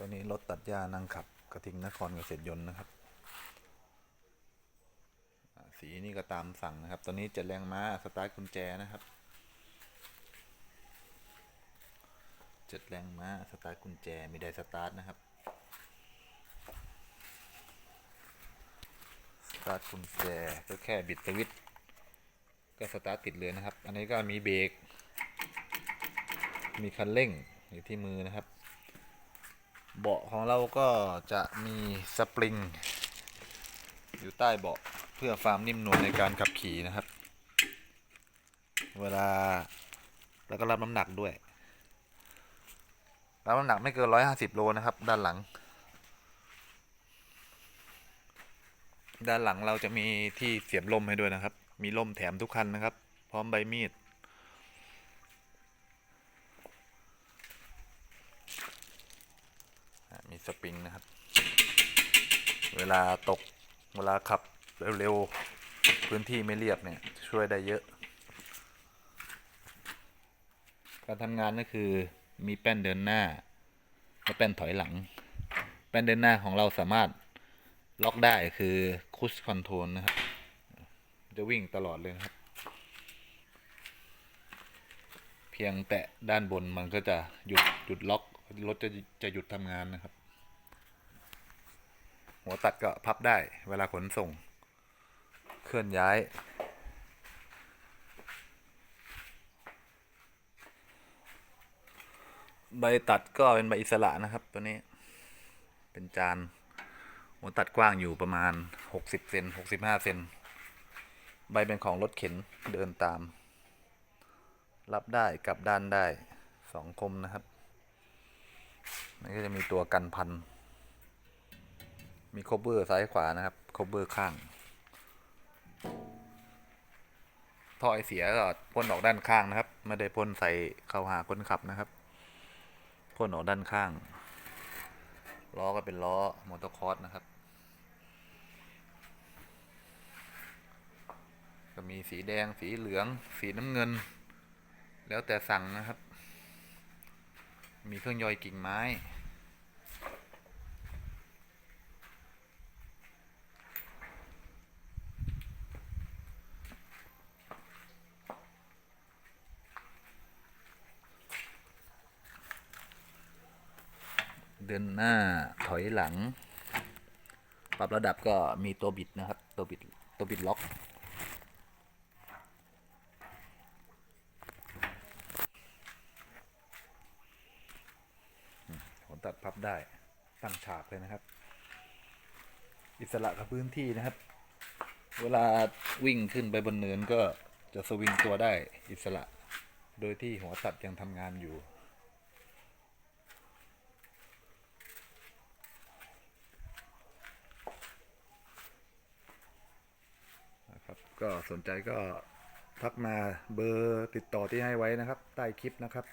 ตัวนี้รถตัดหญ้านั่งขับกระทิงนครเกษตรยนต์นะครับ สีนี่ก็ตามสั่งนะครับ ตัวนี้จ็ดแรงม้าสตาร์ทกุญแจนะครับเจ็ดแรงม้าสตาร์ทกุญแจมีไดสตาร์ทนะครับสตาร์ทกุญแจก็แค่บิดสวิตก็สตาร์ทติดเลยนะครับ อันนี้ก็มีเบรกมีคันเร่งอยู่ที่มือนะครับ เบาะของเราก็จะมีสปริง อยู่ใต้เบาะเพื่อความนิ่มนวลในการขับขี่นะครับ เวลาแล้วก็รับน้ำหนักด้วย รับน้ำหนักไม่เกินร้อยห้าสิบโลนะครับ ด้านหลัง ด้านหลังเราจะมีที่เสียบลมให้ด้วยนะครับ มีลมแถมทุกคันนะครับ พร้อมใบมีด อะมี สปริงนะครับ เวลาตกเวลาขับเร็วๆ พื้นที่ไม่เรียบเนี่ย ช่วยได้เยอะ การทำงานก็คือมีแป้นเดินหน้า และแป้นถอยหลัง แป้นเดินหน้าของเราสามารถล็อกได้คือคุชคอนโทรลนะครับ จะวิ่งตลอดเลยครับ เพียงแตะด้านบนมันก็จะหยุดหยุดล็อก รถจะจะหยุดทำงานนะครับ หัวตัดก็พับได้เวลาขนส่ง เคลื่อนย้าย ใบตัดก็เป็นใบอิสระนะครับ ตัวนี้ เป็นจาน หัวตัดกว้างอยู่ประมาณ 60เซน65เซนใบเป็นของรถเข็นเดินตาม รับได้กลับด้านได้สองคมนะครับ มันก็จะมีตัวกันพัน มีคบเบอร์ซ้ายขวานะครับคบเบอร์ข้างท่อไอเสียก็พ่นออกด้านข้างนะครับ ไม่ได้พ่นใส่เข้าหาคนขับนะครับพ่นออกด้านข้างล้อก็เป็นล้อมอเตอร์คอร์สนะครับ ก็มีสีแดงสีเหลือง สีน้ำเงิน แล้วแต่สั่งนะครับ มีเครื่องย่อยกิ่งไม้ เดินหน้าถอยหลัง ปรับระดับก็มีตัวบิดนะครับ ตัวบิดตัวบิดล็อกผลตัดพับได้ตั้งฉากเลยนะครับ อิสระกับพื้นที่นะครับ เวลาวิ่งขึ้นไปบนเนินก็จะสวิงตัวได้อิสระ โดยที่หัวตัดยังทำงานอยู่ นะครับ ก็สนใจก็ทักมาเบอร์ติดต่อที่ให้ไว้นะครับ ใต้คลิปนะครับ